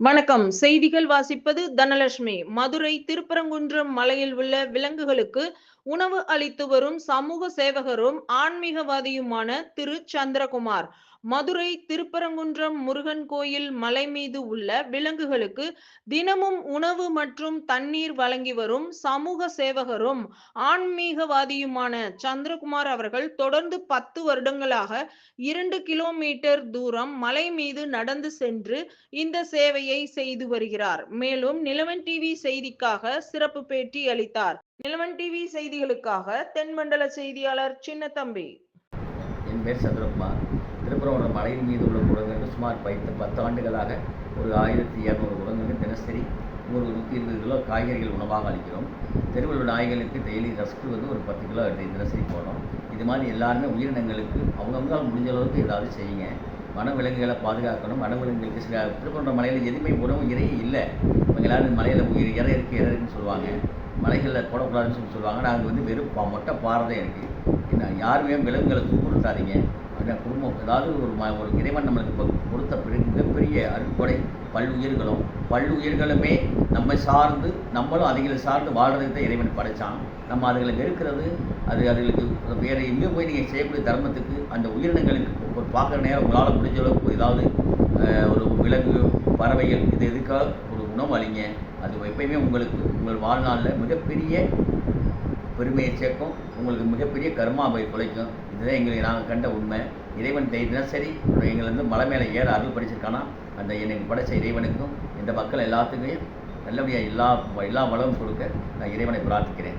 வணக்கம். செய்திகள் வாசிப்பது தனலட்சுமி. மதுரை திருப்பரங்குன்றம் மலையில் உள்ள விலங்குகளுக்கு உணவு அளித்து வரும் சமூக சேவகரும் ஆன்மீகவாதியுமான திரு. சந்திரகுமார். மதுரை திருப்பரங்குன்றம் முருகன் கோயில் மலை மீது உள்ள விலங்குகளுக்கு தினமும் உணவு மற்றும் தண்ணீர் வழங்கி வரும் சமூக சேவகரும் ஆன்மீகவாதியுமான சந்திரகுமார் அவர்கள் தொடர்ந்து பத்து வருடங்களாக இரண்டு கிலோமீட்டர் தூரம் மலை மீது நடந்து சென்று இந்த சேவையை செய்து வருகிறார். மேலும் நிலவன் டிவி செய்திக்காக சிறப்பு பேட்டி அளித்தார். நிலவன் டிவி செய்திகளுக்காக தென்மண்டல செய்தியாளர் சின்னத்தம்பி. என் பேர் சந்திரகுமார். திருப்பரங்குன்றம் மலையின் மீது உள்ள குரங்குக்கு சுமார் பத்து பத்து ஆண்டுகளாக ஒரு ஆயிரத்தி இரநூறு குரங்குக்கு தினசரி ஒரு நூற்றி இருபது கிலோ காய்கறிகள் உணவாக அளிக்கிறோம். தெருவில் உள்ள நாய்களுக்கு டெய்லி ரஸ்க்கு வந்து ஒரு பத்து கிலோ தினசரி போடுறோம். இது மாதிரி எல்லாருமே உயிரினங்களுக்கு அவங்கவுங்களால் முடிஞ்ச அளவுக்கு ஏதாவது செய்யுங்க. வனவிலங்குகளை பாதுகாக்கணும். வனவிலங்குகளுக்கு சில திருப்பரங்குன்றம் மலையில் எதுவுமே உணவு இறையே இல்லை. இவங்க எல்லாரும் மலையில் உயிர் இறை இருக்குது இறை இருக்குன்னு சொல்லுவாங்க. மலைகளில் போடக்கூடாதுன்னு சொல்லி சொல்லுவாங்க. நாங்கள் வந்து வெறும் மொட்டை பாறை தான் இருக்குது யாருமே விலங்குகளை துன்புறுத்தாதீங்க. அப்படின்னா குடும்பம் ஏதாவது ஒரு ம ஒரு இறைவன் நம்மளுக்கு கொடுத்த மிகப்பெரிய அருட்கொடை பல்லுயிர்களும் பல்லுயிர்களுமே நம்மை சார்ந்து நம்மளும் அதுகளை சார்ந்து வாழ்றதுக்கு தான் இறைவன் படைச்சான். நம்ம அதுகளை வெறுக்கிறது அது அதுகளுக்கு வேறு எங்கேயும் போய் நீங்கள் செய்யக்கூடிய தர்மத்துக்கு அந்த உயிரினங்களுக்கு ஒரு பார்க்குற நேரம் உங்களால் முடிஞ்ச அளவுக்கு ஏதாவது ஒரு விலங்கு பறவைகள் இது எதுக்காக ஒரு உணவு அளிங்க. அது எப்பயுமே உங்களுக்கு உங்கள் வாழ்நாளில் மிகப்பெரிய பெருமையை சேர்க்கும். உங்களுக்கு மிகப்பெரிய கர்மாவை குலைக்கும் இதுதான் எங்களுக்கு நாங்கள் கண்ட உண்மை. இறைவன் தினசரி எங்களை வந்து மலை மேலே ஏற அருள் படிச்சிருக்கானா? அந்த எனக்கு படைச்ச இறைவனுக்கும் இந்த மக்கள் எல்லாத்துக்கும் நல்லபடியாக எல்லா எல்லா வளமும் கொடுக்க நான் இறைவனை பிரார்த்திக்கிறேன்.